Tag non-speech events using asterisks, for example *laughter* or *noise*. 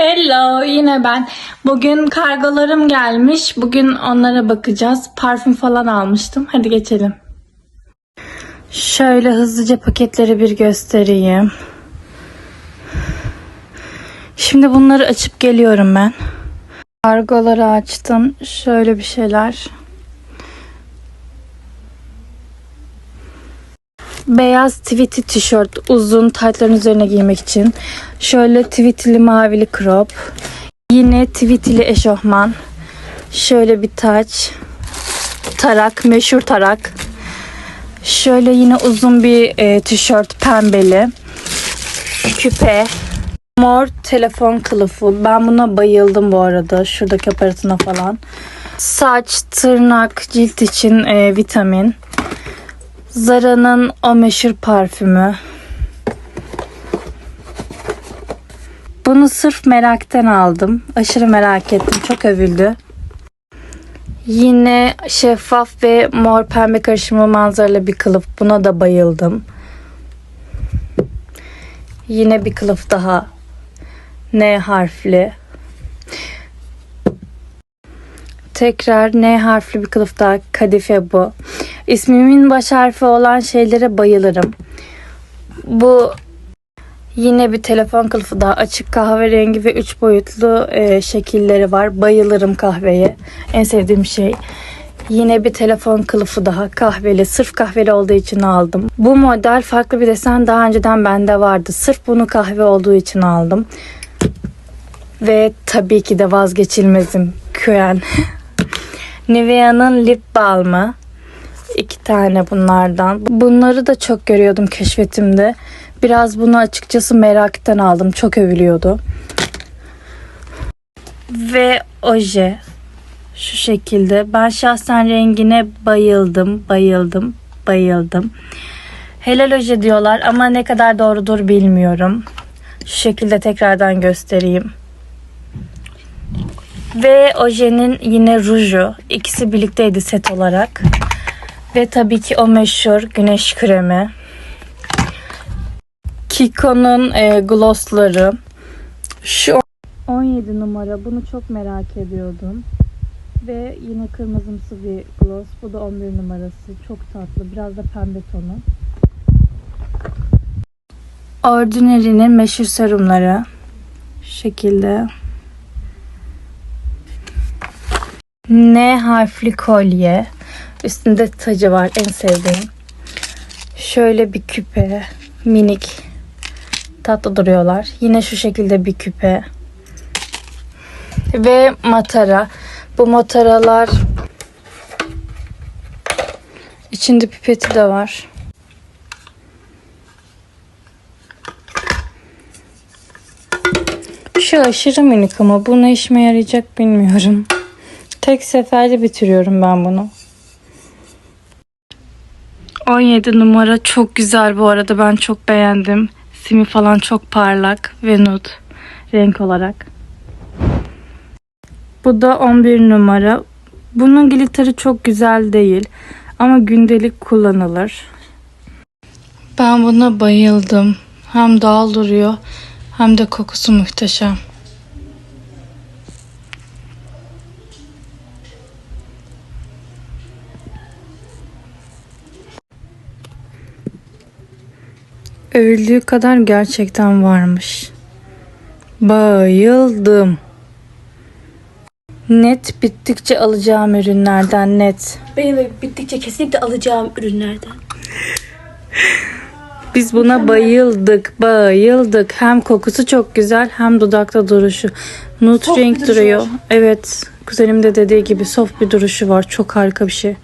Hello, yine ben. Bugün kargolarım gelmiş. Bugün onlara bakacağız. Parfüm falan almıştım. Hadi geçelim. Şöyle hızlıca paketleri bir göstereyim. Şimdi bunları açıp geliyorum ben. Kargoları açtım. Şöyle bir şeyler. Beyaz tweety tişört uzun taytların üzerine giymek için. Şöyle tweetili mavili crop. Yine tweetili eşofman. Şöyle bir taç. Tarak, meşhur tarak. Şöyle yine uzun bir e, tişört pembeli. Küpe. Mor telefon kılıfı. Ben buna bayıldım bu arada. Şuradaki aparatına falan. Saç, tırnak, cilt için e, vitamin. Zara'nın o meşhur parfümü. Bunu sırf meraktan aldım. Aşırı merak ettim. Çok övüldü. Yine şeffaf ve mor pembe karışımı manzaralı bir kılıf. Buna da bayıldım. Yine bir kılıf daha. N harfli. Tekrar N harfli bir kılıf daha. Kadife bu. İsmimin baş harfi olan şeylere bayılırım. Bu yine bir telefon kılıfı daha açık kahverengi ve üç boyutlu e, şekilleri var. Bayılırım kahveye. En sevdiğim şey. Yine bir telefon kılıfı daha kahveli. Sırf kahveli olduğu için aldım. Bu model farklı bir desen daha önceden bende vardı. Sırf bunu kahve olduğu için aldım. Ve tabii ki de vazgeçilmezim. Kuen. *laughs* Nivea'nın lip balmı. Tane bunlardan. Bunları da çok görüyordum keşfetimde. Biraz bunu açıkçası meraktan aldım. Çok övülüyordu. Ve oje. Şu şekilde. Ben şahsen rengine bayıldım, bayıldım, bayıldım. Helal oje diyorlar ama ne kadar doğrudur bilmiyorum. Şu şekilde tekrardan göstereyim. Ve ojenin yine ruju. İkisi birlikteydi set olarak. Ve tabii ki o meşhur güneş kremi. Kiko'nun e, glossları. Şu 17 numara. Bunu çok merak ediyordum. Ve yine kırmızımsı bir gloss. Bu da 11 numarası. Çok tatlı. Biraz da pembe tonu. Ordinary'nin meşhur serumları. Şu şekilde. N harfli kolye. Üstünde tacı var en sevdiğim. Şöyle bir küpe. Minik. Tatlı duruyorlar. Yine şu şekilde bir küpe. Ve matara. Bu mataralar içinde pipeti de var. Şu aşırı minik ama bu ne işime yarayacak bilmiyorum. Tek seferde bitiriyorum ben bunu. 17 numara çok güzel bu arada. Ben çok beğendim. Simi falan çok parlak ve nude renk olarak. Bu da 11 numara. Bunun glitterı çok güzel değil. Ama gündelik kullanılır. Ben buna bayıldım. Hem doğal duruyor hem de kokusu muhteşem. Övüldüğü kadar gerçekten varmış. Bayıldım. Net bittikçe alacağım ürünlerden net. Benim de bittikçe kesinlikle alacağım ürünlerden. *laughs* Biz buna bayıldık, bayıldık. Hem kokusu çok güzel hem dudakta duruşu. Nude Soft renk duruyor. var. Evet, kuzenim de dediği gibi soft bir duruşu var. Çok harika bir şey.